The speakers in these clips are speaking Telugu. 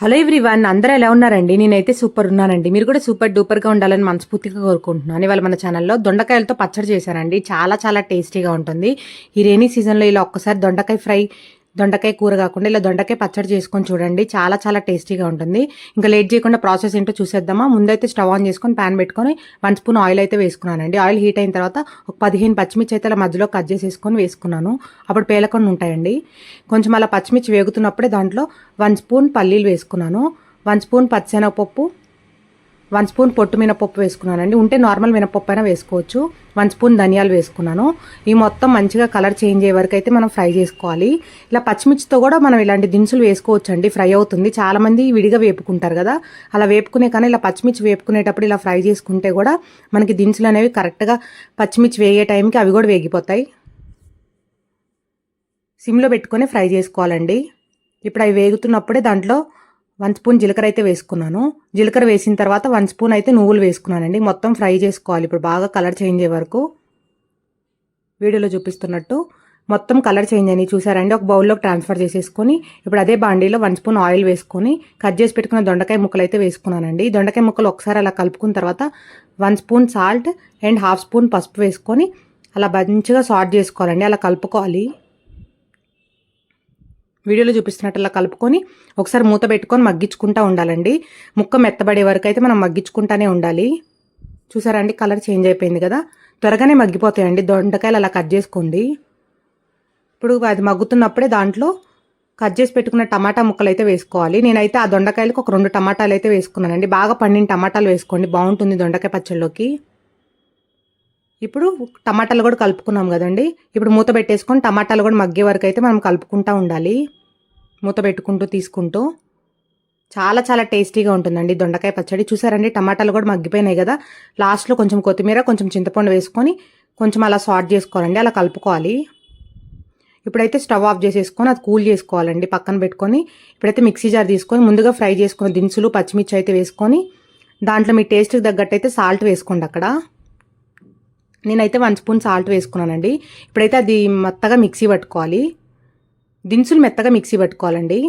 హలో ఎవ్రీవన్ అందరూ ఎలా ఉన్నారండి? నేనైతే సూపర్ ఉన్నానండి. మీరు కూడా సూపర్ డూపర్గా ఉండాలని మనస్ఫూర్తిగా కోరుకుంటున్నాను. ఇవాళ మన ఛానల్లో దొండకాయలతో పచ్చడి చేశానండి. చాలా చాలా టేస్టీగా ఉంటుంది. ఈ రైనీ సీజన్లో ఇలా ఒక్కసారి దొండకాయ ఫ్రై దొండకాయ కూర కాకుండా ఇలా దొండకాయ పచ్చడి చేసుకొని చూడండి. చాలా చాలా టేస్టీగా ఉంటుంది. ఇంకా లేట్ చేయకుండా ప్రాసెస్ ఏంటో చూసేద్దామా? ముందైతే స్టవ్ ఆన్ చేసుకొని ప్యాన్ పెట్టుకొని వన్ స్పూన్ ఆయిల్ అయితే వేసుకున్నానండి. ఆయిల్ హీట్ అయిన తర్వాత ఒక పదిహేను పచ్చిమిర్చి అయితే అలా మధ్యలో కట్ చేసేసుకొని వేసుకున్నాను. అప్పుడు పేలకొని ఉంటాయండి. కొంచెం అలా పచ్చిమిర్చి వేగుతున్నప్పుడే దాంట్లో వన్ స్పూన్ పల్లీలు వేసుకున్నాను. వన్ స్పూన్ పచ్చెనగపప్పు వన్ స్పూన్ పొట్టు మినపప్పు వేసుకున్నానండి. ఉంటే నార్మల్ మినపప్పు అయినా వేసుకోవచ్చు. వన్ స్పూన్ ధనియాలు వేసుకున్నాను. ఈ మొత్తం మంచిగా కలర్ చేంజ్ అయ్యే వరకు అయితే మనం ఫ్రై చేసుకోవాలి. ఇలా పచ్చిమిర్చితో కూడా మనం ఇలాంటి దినుసులు వేసుకోవచ్చు అండి ఫ్రై అవుతుంది. చాలామంది విడిగా వేపుకుంటారు కదా. అలా వేపుకునే కానీ ఇలా పచ్చిమిర్చి వేపుకునేటప్పుడు ఇలా ఫ్రై చేసుకుంటే కూడా మనకి దినుసులు అనేవి కరెక్ట్గా పచ్చిమిర్చి వేగే టైంకి అవి కూడా వేగిపోతాయి. సిమ్లో పెట్టుకొని ఫ్రై చేసుకోవాలండి. ఇప్పుడు అవి వేగుతున్నప్పుడే దాంట్లో వన్ స్పూన్ జీలకర్ర అయితే వేసుకున్నాను. జీలకర్ర వేసిన తర్వాత వన్ స్పూన్ అయితే నువ్వులు వేసుకున్నానండి. మొత్తం ఫ్రై చేసుకోవాలి. ఇప్పుడు బాగా కలర్ చేంజ్ అయ్యే వరకు వీడియోలో చూపిస్తున్నట్టు మొత్తం కలర్ చేంజ్ అని చూసారండి? ఒక బౌల్లోకి ట్రాన్స్ఫర్ చేసేసుకొని ఇప్పుడు అదే బాండీలో వన్ స్పూన్ ఆయిల్ వేసుకొని కట్ చేసి పెట్టుకున్న దొండకాయ ముక్కలు అయితే వేసుకున్నానండి. దొండకాయ ముక్కలు ఒకసారి అలా కలుపుకున్న తర్వాత one spoon salt and half spoon పసుపు వేసుకొని అలా మంచిగా సాల్ట్ చేసుకోవాలండి. అలా కలుపుకోవాలి. వీడియోలో చూపిస్తున్నట్టు అలా కలుపుకొని ఒకసారి మూత పెట్టుకొని మగ్గించుకుంటూ ఉండాలండి. ముక్క మెత్తబడే వరకు అయితే మనం మగ్గించుకుంటానే ఉండాలి. చూసారా అండి? కలర్ చేంజ్ అయిపోయింది కదా? త్వరగానే మగ్గిపోతాయండి. దొండకాయలు అలా కట్ చేసుకోండి. ఇప్పుడు అది మగ్గుతున్నప్పుడే దాంట్లో కట్ చేసి పెట్టుకున్న టమాటా ముక్కలు అయితే వేసుకోవాలి. నేనైతే ఆ దొండకాయలకు ఒక రెండు టమాటాలు అయితే వేసుకున్నానండి. బాగా పండిన టమాటాలు వేసుకోండి. బాగుంటుంది దొండకాయ పచ్చళ్ళలోకి ఇప్పుడు టమాటాలు కూడా కలుపుకున్నాం కదండి. ఇప్పుడు మూత పెట్టేసుకొని టమాటాలు కూడా మగ్గే వరకు అయితే మనం కలుపుకుంటూ ఉండాలి. మూత పెట్టుకుంటూ తీసుకుంటూ. చాలా చాలా టేస్టీగా ఉంటుందండి దొండకాయ పచ్చడి. చూసారండి టమాటాలు కూడా మగ్గిపోయినాయి కదా. లాస్ట్లో కొంచెం కొత్తిమీర కొంచెం చింతపండు వేసుకొని కొంచెం అలా సార్ట్ చేసుకోవాలండి అలా కలుపుకోవాలి. ఇప్పుడైతే స్టవ్ ఆఫ్ చేసేసుకొని అది కూల్ చేసుకోవాలండి పక్కన పెట్టుకొని. ఇప్పుడైతే మిక్సీ జార్ తీసుకొని ముందుగా ఫ్రై చేసుకున్న దినుసులు పచ్చిమిర్చి అయితే వేసుకొని దాంట్లో మీ టేస్ట్కి తగ్గట్టు అయితే సాల్ట్ వేసుకోండి అక్కడ. నేనైతే వన్ స్పూన్ సాల్ట్ వేసుకున్నానండి. ఇప్పుడైతే అది మెత్తగా మిక్సీ పట్టుకోవాలి. దినుసులు మెత్తగా మిక్సీ పట్టుకోవాలండి.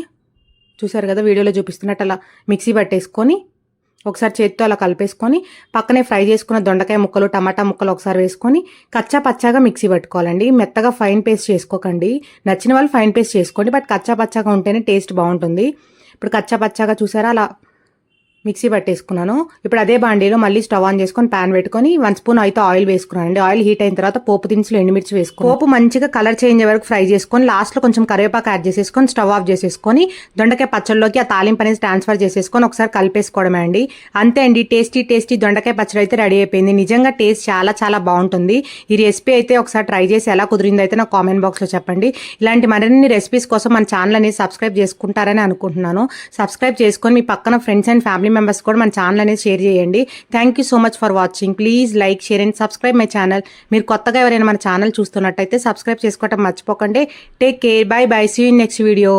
చూసారు కదా వీడియోలో చూపిస్తున్నట్టు అలా మిక్సీ పట్టేసుకొని ఒకసారి చేతితో అలా కలిపేసుకొని పక్కనే ఫ్రై చేసుకున్న దొండకాయ ముక్కలు టమాటా ముక్కలు ఒకసారి వేసుకొని కచ్చా పచ్చాగా మిక్సీ పట్టుకోవాలండి. మెత్తగా ఫైన్ పేస్ట్ చేసుకోకండి. నచ్చిన వాళ్ళు ఫైన్ పేస్ట్ చేసుకోండి బట్ కచ్చా పచ్చాగా ఉంటేనే టేస్ట్ బాగుంటుంది. ఇప్పుడు కచ్చా పచ్చాగా చూసారా? అలా మిక్సీ పట్టేసుకున్నాను. ఇప్పుడు అదే బాండీలో మళ్ళీ స్టవ్ ఆన్ చేసుకొని ప్యాన్ పెట్టుకొని వన్ స్పూన్ అయితే ఆయిల్ వేసుకున్నాను అండి. ఆయిల్ హీట్ అయిన తర్వాత పోపు దినుసులు ఎండుమిర్చి వేసుకుని పోపు మంచిగా కలర్ చేంజ్ వరకు ఫ్రై చేసుకొని లాస్ట్లో కొంచెం కరివేపాకు యాడ్ చేసేసుకొని స్టవ్ ఆఫ్ చేసేసుకొని దొండకాయ పచ్చడిలోకి ఆ తాలింపు అనేది ట్రాన్స్ఫర్ చేసేసుకొని ఒకసారి కలిపేసుకోవడమే అండి. అంతే అండి టేస్టీ టేస్టీ దొండకాయ పచ్చడి అయితే రెడీ అయిపోయింది. నిజంగా టేస్ట్ చాలా చాలా బాగుంటుంది. ఈ రెసిపీ అయితే ఒకసారి ట్రై చేసి ఎలా కుదిరిందో అయితే నాకు కామెంట్ బాక్స్లో చెప్పండి. ఇలాంటి మరిన్ని రెసిపీస్ కోసం మన ఛానల్ అనేది సబ్స్క్రైబ్ చేసుకుంటారని అనుకుంటున్నాను. సబ్స్క్రైబ్ చేసుకొని మీ పక్కన ఫ్రెండ్స్ అండ్ ఫ్యామిలీ మెంబర్స్ కూడా మన ఛానల్ అనేది షేర్ చేయండి. Thank you so much for watching please like share and subscribe my channel మీరు కొత్తగా ఎవరైనా మన ఛానల్ చూస్తున్నట్టయితే సబ్స్క్రైబ్ చేసుకోవటం మర్చిపోకండి. Take care bye bye see in next video